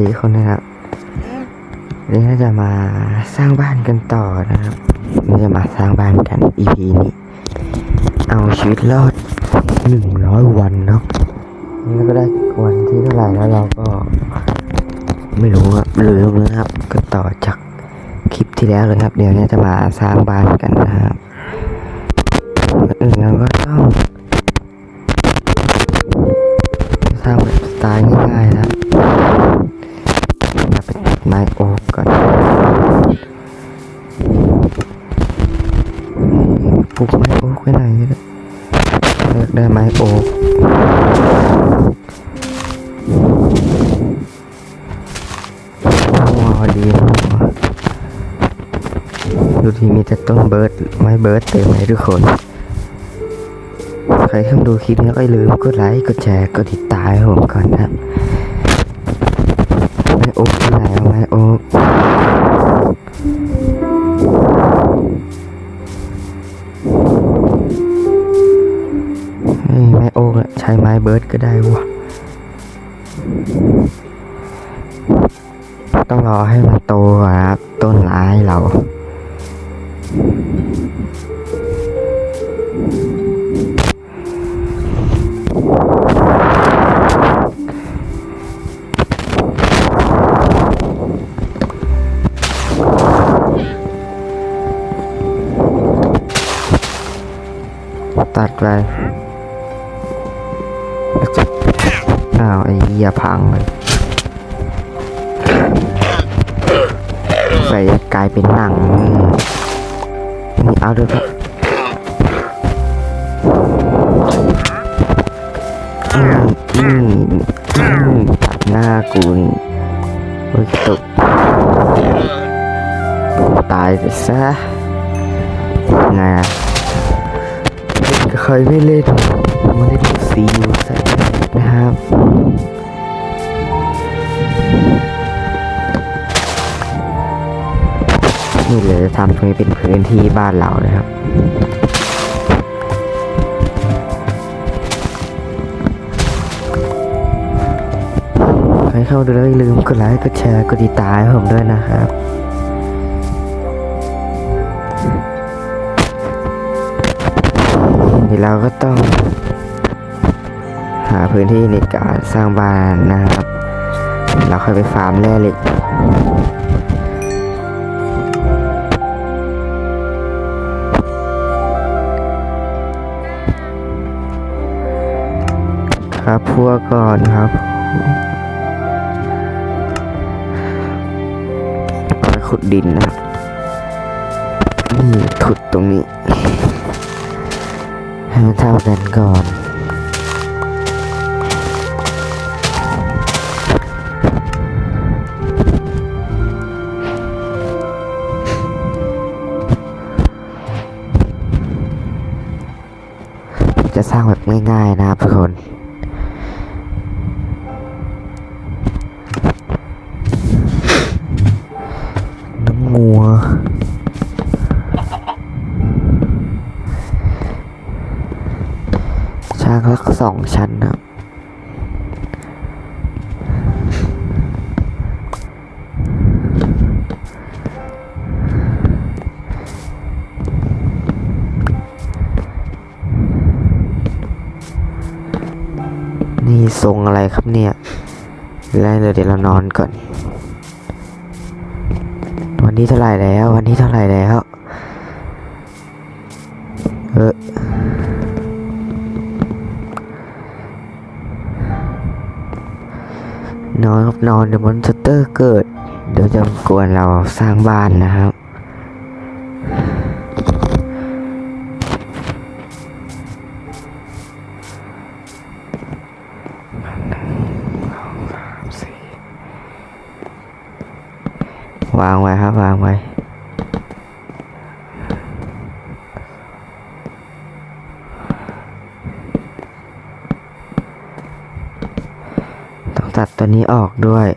ดีคนนะครับวันนี้เราจะมาสร้างบ้านกันต่อนะครับเราจะมาสร้างบ้านกัน EP นี้ เอาชีวิตรอดหนึ่งร้อยวันเนาะนี่ก็ได้วันที่เท่าไหร่แล้วเราก็ ไม่รู้ครับลืมแล้นะครับ ก็ต่อจากคลิปที่แล้วเลยครับ เดี๋ยวเนี้จะมาสร้างบ้านกันนะครับก่อนอื่นเราก็ต้อง สร้างแบบสไตล์ง่ายๆนะมาเป็นไม้โอ๊กก่อนป ลูกไม้โอ๊กไว้ไหนเลือกได้ไม้โอ๊กว้าวดีมาดูทีมีแต่ต้นเบิร์ดไม้เบิร์ดเต็มเลยทุกคนใครเข้ามาดูคลิปนี้ก็อย่าลืมกดไลค์ กดแชร์ กดติดตามให้ผมก่อนนะ ไม้โอ๊กที่ไหนไม้โอ๊ก ใช้ไม้เบิร์ดก็ได้วะต้องรอให้มันโตก่อนนะครับต้นไม้เราตัดไปาวไอ้เหี้ยพังเลยไปกลายเป็นหนังนี่เอาด้วยครับอืมอืมอืมตัดหน้ากูนี่โอ้ยตกตายไปซะไงอะเคยไม่เล่นมาเล่นซีอูสักนะครับ นี่เลยทำตรงนี้เป็นพื้นที่บ้านเราเลยครับใครเข้าดูแล้วอย่าลืมกดไลค์กดแชร์กดติดตามผมด้วยนะครับเดี๋ยวเราก็ต้อง หาพื้นที่ในการสร้างบ้านนะครับ เราค่อยไปฟาร์มแร่เหล็ก ครับพวก่อนครับไปขุดดินนะนี่ขุดตรงนี้ ให้มันเท่ากันก่อน ทรงอะไรครับเนี่ยได้เลยเดี๋ยวเรานอนก่อน วันนี้เท่าไหร่แล้ว วันนี้เท่าไหร่แล้ว เออนอนครับนอนเดี๋ยวมอนสเตอร์เกิด เดี๋ยวจะกวนเราสร้างบ้านนะครับ ตัดตัวนี้ออกด้วย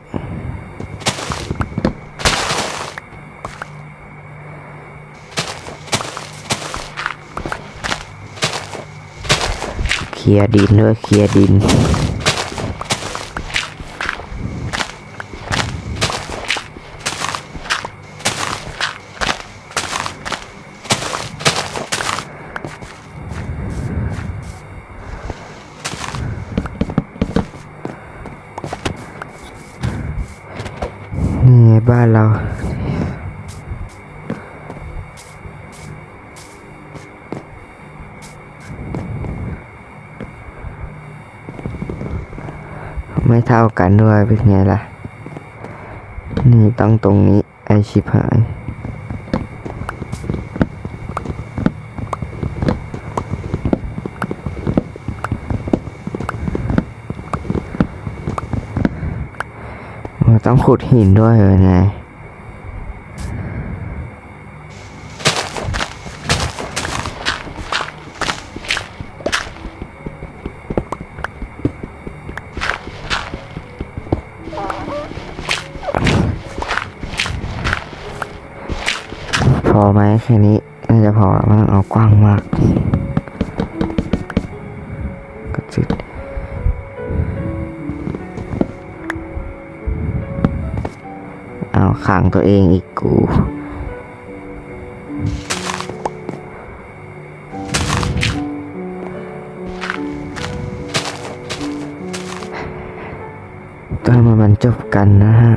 เคลียร์ดินด้วยเคลียร์ดิน บ้านเรา ไม่เท่ากันด้วยเป็นไงล่ะ นี่ต้องตรงนี้ ไอชิบหาย ต้องขุดหินด้วยเหรอไง เอาขังตัวเองอีกกูต้องมาบรรจบกันนะฮะ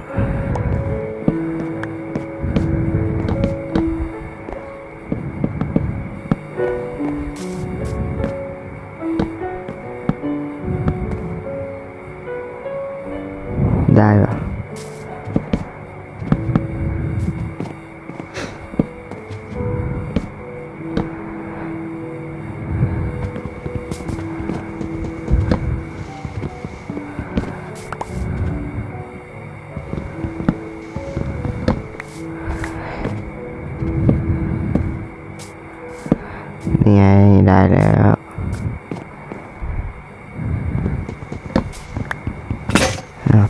นี่ไงได้แล้ว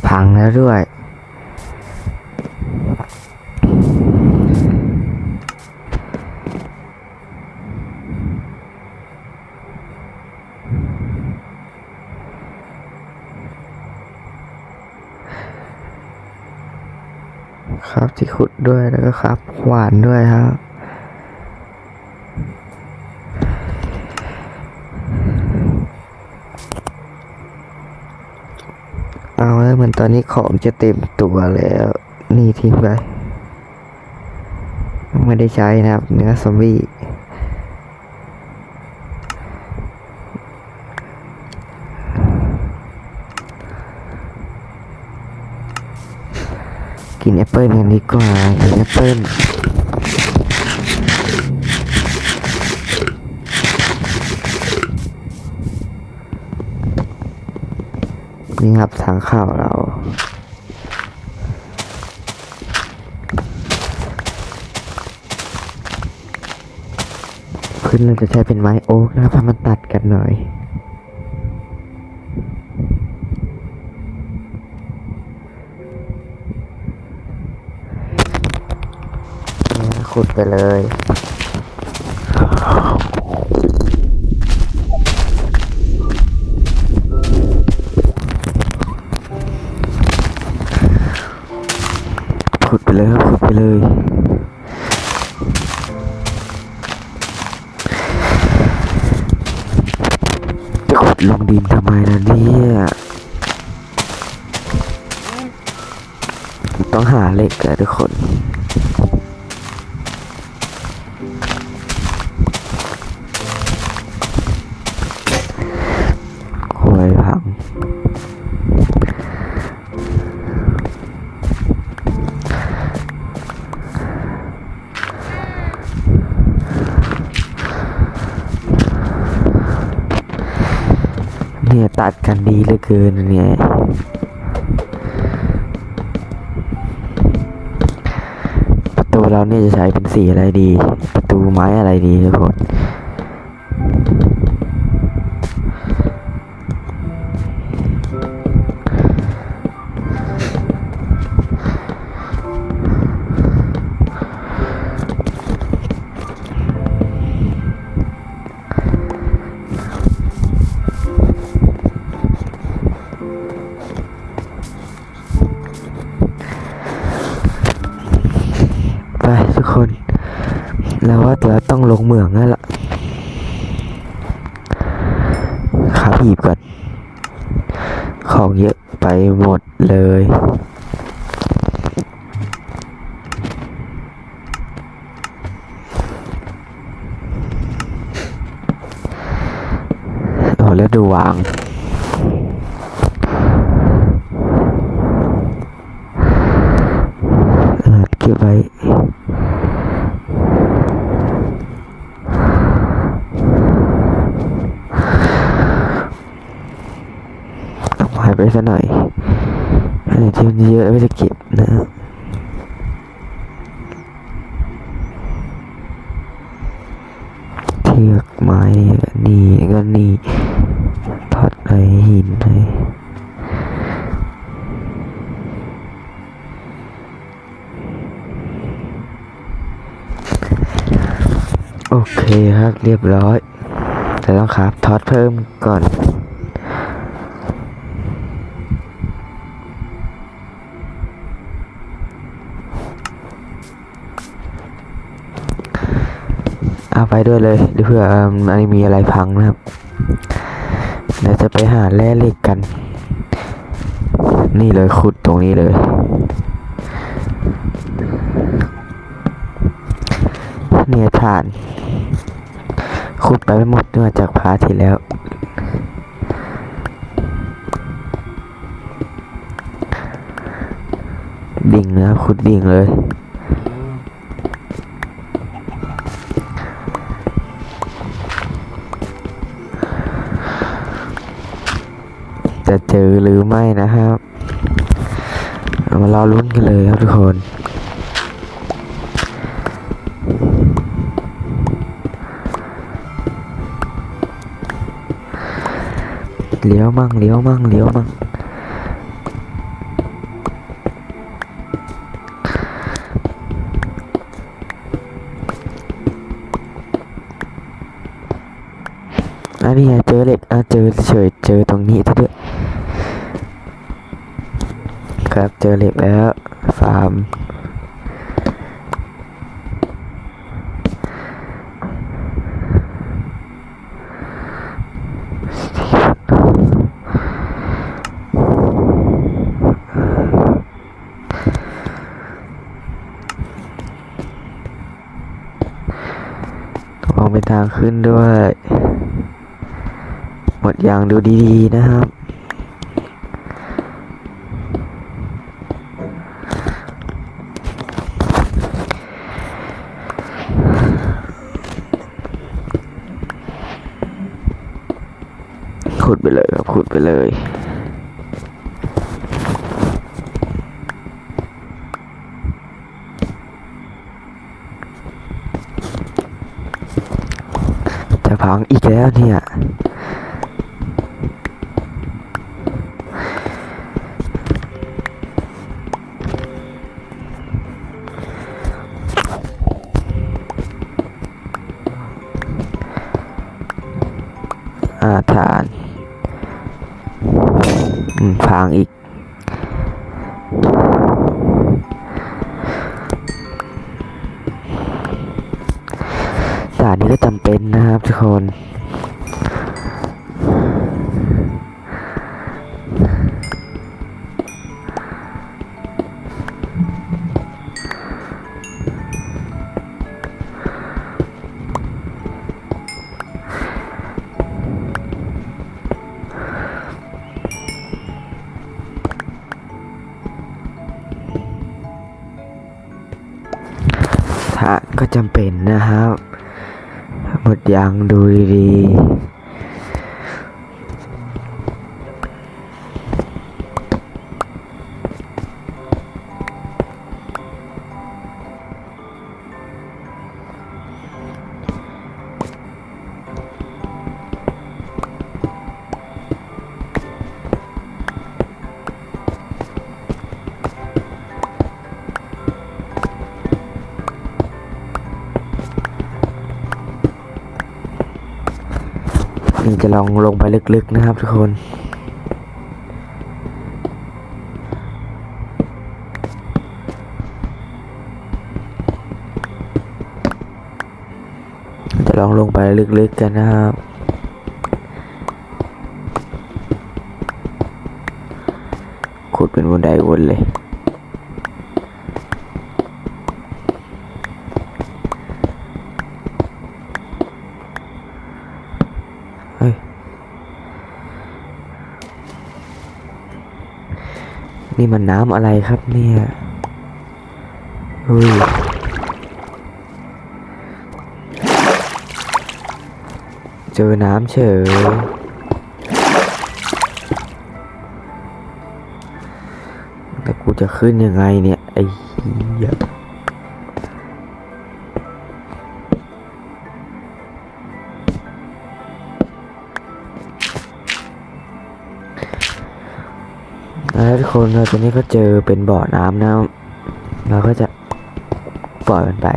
พังแล้วด้วยครับที่ขุดด้วยแล้วก็ครับหวานด้วยครับ เอาแล้วเหมื อนนนี้ของจะเต็มตัวแล้ว นี่ทิ้งไปไม่ได้ใช้นะครับ เนื้อซอมบี้กินแอปเปิลกันดีกว่ากินแอปเปิล นี่ครับทางเข้าเรา พื้นเราจะใช้เป็นไม้โอ๊กนะครับให้มันตัดกันหน่อยเนี่ยขุดไปเลย ขุดไปเลยครับขุดไปเลยจะขุดลงดินทำไมนะเนี่ยต้องหาเหล็กอะทุกคน ปัดกันดีเหลือเกินเนี่ยประตูเราเนี่ยจะใช้เป็นสีอะไรดี ประตูไม้อะไรดีทุกคน และดูวาง เออเก็บไว้ เอาหายไปซะหน่อยอันไหนที่มันเยอะก็จะเก็บนะเทือกไม้ก็นี่ก็นี่ทอดไอหินไอโอ เรียบร้อย แต่ต้องครับทอดเพิ่มก่อน เอาไปด้วยเลยเผื่ออันนี้มีอะไรพังนะครับเดี๋ยวจะไปหาแร่เหล็กกัน นี่เลยขุดตรงนี้เลยเนี่ยฐาน ขุดไปไม่หมดเนื่อจากพาร์ทที่แล้ว ดิ่งนะครับขุดดิ่งเลย จะเจอหรือไม่นะครับเอามารอลุ้นกันเลยครับทุกคน เลี้ยวมั่งเลี้ยวมั่งเลี้ยวมั่งอันนี้เจอเหล็กอะเจอเฉยเจอตรงนี้ซะด้วยครับเจอเหล็กแล้วฟาร์ม องเป็นทางขึ้นด้วย หมดอย่างดูดีๆนะครับ ขุดไปเลยครับ ขุดไปเลย จะพังอีก แล้วเนี่ยอาฐานพังอีก ด่านนี้ก็จำเป็นนะครับทุกคน หมด ลองลงไปลึกๆนะครับทุกคนจะลองลงไปลึกๆกันนะครับ ขุดเป็นบนไดวนเลย นี่มันน้ำอะไรครับเนี่ยเฮ้ยเจอน้ำเฉยแต่กูจะขึ้นยังไงเนี่ย ไอ้เหี้ย คนเราตอนนี้ก็เจอเป็นบ่อน้ำนะเราก็จะปล่อยมันไป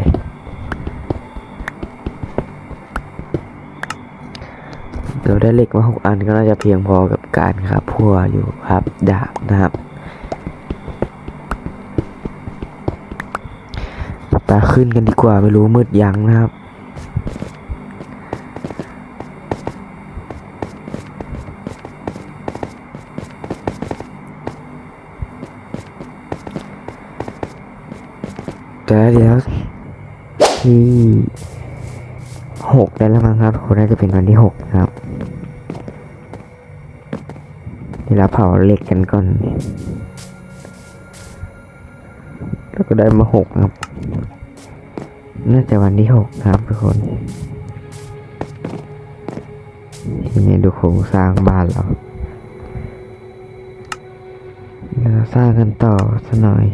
เดี๋ยวได้เหล็กมาหกอันก็น่าจะเพียงพอกับการครับพัวอยู่ครับดาบนะครับไปขึ้นกันดีกว่าไม่รู้มืดยังนะครับ แต่เดี๋ยวที่หกได้แล้วมั้งครับคนน่าจะเป็นวันที่หกครับเดี๋ยวเราเผาเหล็กกันก่อน แล้วก็ได้มาหกครับ น่าจะวันที่หกครับทุกคนทีนี้ดูโครงสร้างบ้านเราเราสร้างกันต่อสักหน่อย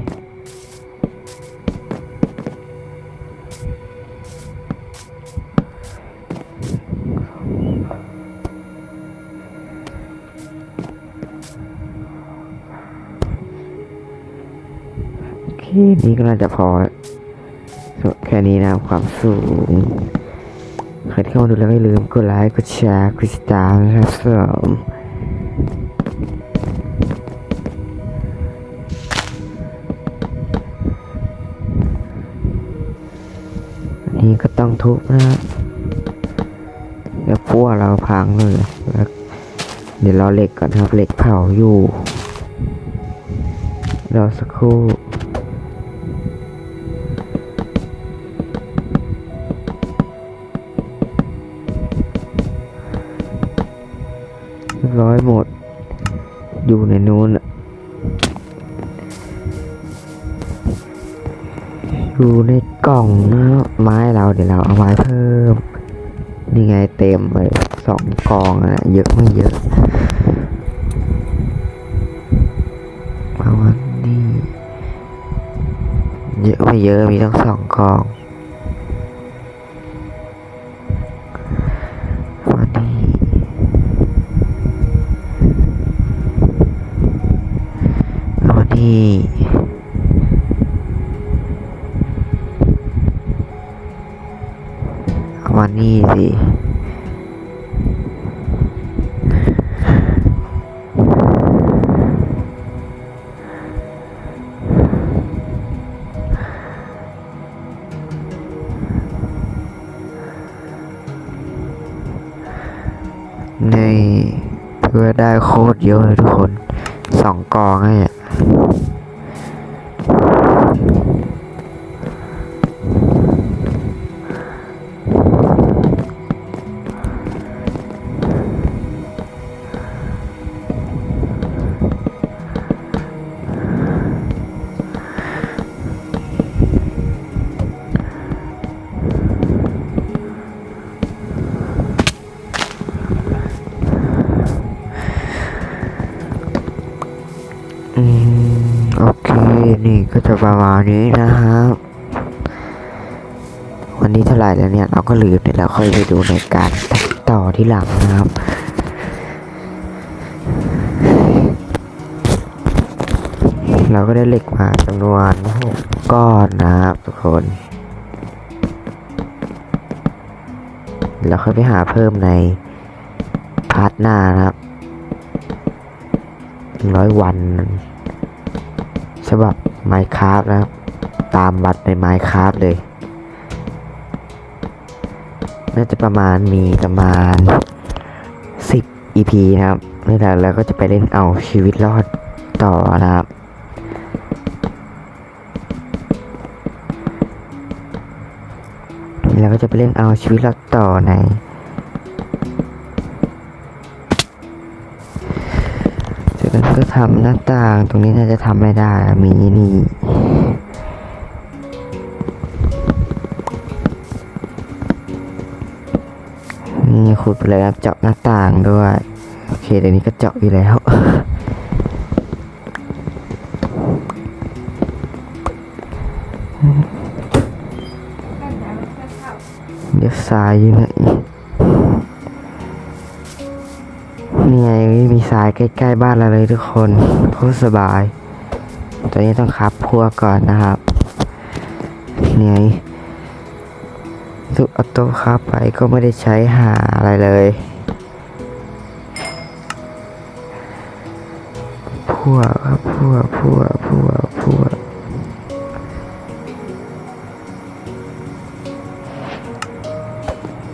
นี่ก็น่าจะพอแค่นี้นะความสูงใครที่เข้ามาดูแล้วไม่ลืมกดไลค์กดแชร์กดติดตามนะครับสำหรับอันนี้ก็ต้องทุบนะครับแล้วพัวเราพังเลยแล้วเดี๋ยวรอเหล็กก่อนครับเหล็กเผาอยู่รอสักครู่ นนู้นอยู่ในกล่องนะไม้เราเดี๋ยวเราเอาไม้เพิ่มนี่ไงเต็มเลยสองกองอะเยอะไม่เยอะเอาวันนี้เยอะไม่เยอะมีต้งสองกอง เอาวันนี้เอาวันนี้สิในเพื่อได้โคตรเยอะเลยทุกคนสองกองไง จะประมาณนี้นะครับ วันนี้เท่าไหร่แล้วเนี่ย เราก็ลืมเนี่ยเราค่อยไปดูในการตัดต่อที่หลังนะครับเราก็ได้เหล็กมาจำนวนหกก้อนนะครับทุกคน เราค่อยไปหาเพิ่มในพาร์ทหน้านะครับร้อยวันฉบับ Minecraft นะครับ ตามบัตรใน Minecraft เลย น่าจะประมาณมีประมาณ 10 EP นะครับนี่แหละแล้วก็จะไปเล่นเอาชีวิตรอดต่อนะครับแล้วก็จะไปเล่นเอาชีวิตรอดต่อใน แล้วก็ทำหน้าต่างตรงนี้น่าจะทำไม่ได้มีนี่นี่ขุดไปเลยครับเจาะหน้าต่างด้วยโอเคเดี๋ยวนี้ก็เจาะอยู่แล้วเดี๋ยวทรายอยู่ไหน นี่ไงมีทรายใกล้ ๆ บ้านเราเลยทุกคนโคตรสบายตอนนี้ต้องคับพัวก่อนนะครับนี่ไงทุกเอาโต๊ะคับไปก็ไม่ได้ใช้หาอะไรเลยพัวครับพัวพัวพัวพัว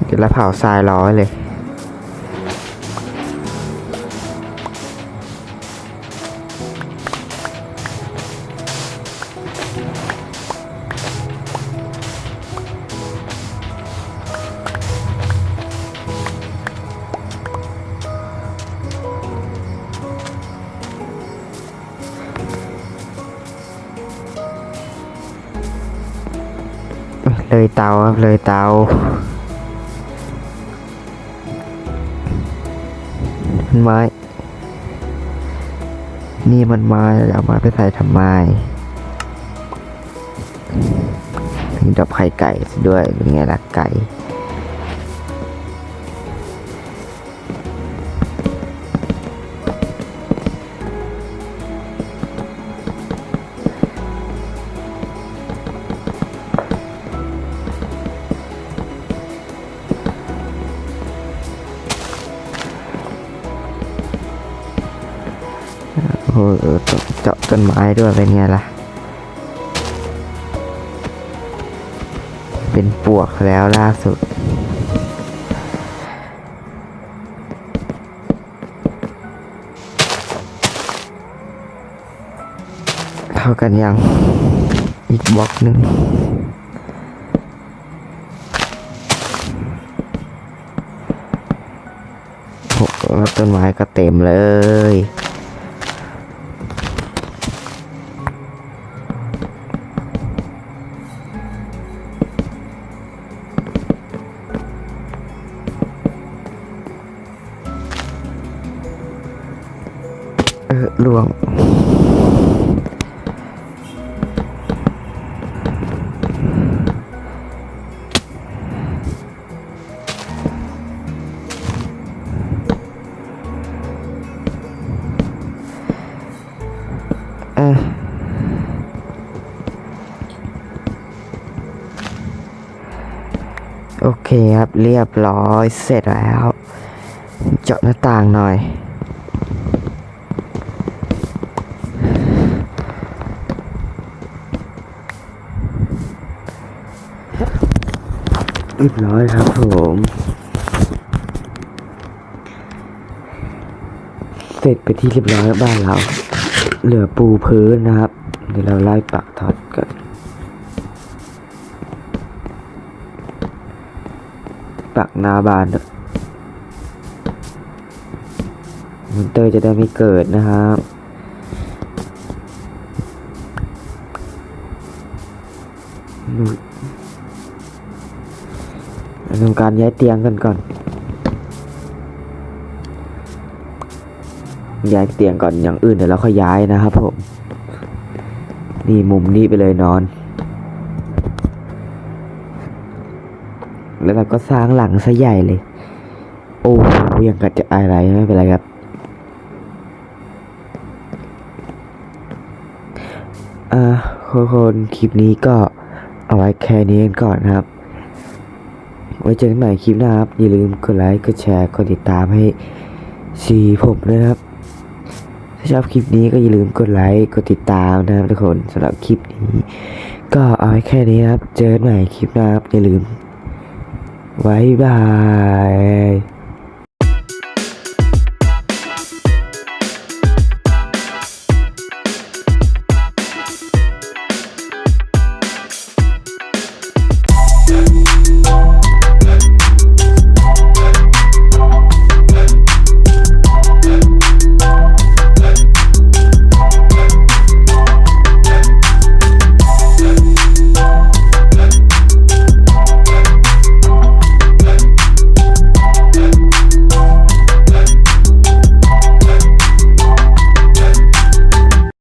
เดี๋ยวเราเผาทรายร้อยเลย เลยเตาครับเลยเตามันไม้ นี่มันมาเอามาไปใส่ทำไมถึงดับไข่ไก่ด้วยเป็นไงล่ะไก่ ต้นไม้ด้วยเป็นไงล่ะ เป็นปวกแล้วล่าสุด เท่ากันยัง อีกบล็อกหนึ่งโอ้ต้นไม้ก็เต็มเลย เคครับ เรียบร้อยเสร็จแล้ว เจาะหน้าต่างหน่อย เรียบร้อยครับผมเสร็จไปที่เรียบร้อยบ้านเรา เหลือปูพื้นนะครับ เดี๋ยวเราไล่ปักทอด หน้าบ้านด้วยมอนเตอร์จะได้ไม่เกิดนะครับทำการย้ายเตียงกันก่อน ย้ายเตียงก่อนอย่างอื่นเดี๋ยวเราค่อยย้ายนะครับผม นี่มุมนี้ไปเลยนอน แล้วเราก็สร้างหลังซะใหญ่เลย โอ้ยังกระจะอะไรไม่เป็นไรครับ อ่าทุกคนคลิปนี้ก็เอาไว้แค่นี้กันก่อนครับ ไว้เจอกันใหม่คลิปหน้าครับ อย่าลืมกดไลค์ กดแชร์ กดติดตามให้ซีผมด้วยนะครับ ถ้าชอบคลิปนี้ก็อย่าลืมกดไลค์ กดติดตามนะครับทุกคนสำหรับคลิปนี้ ก็เอาไว้แค่นี้ครับ เจอกันใหม่คลิปหน้าครับ อย่าลืม ไว้บาย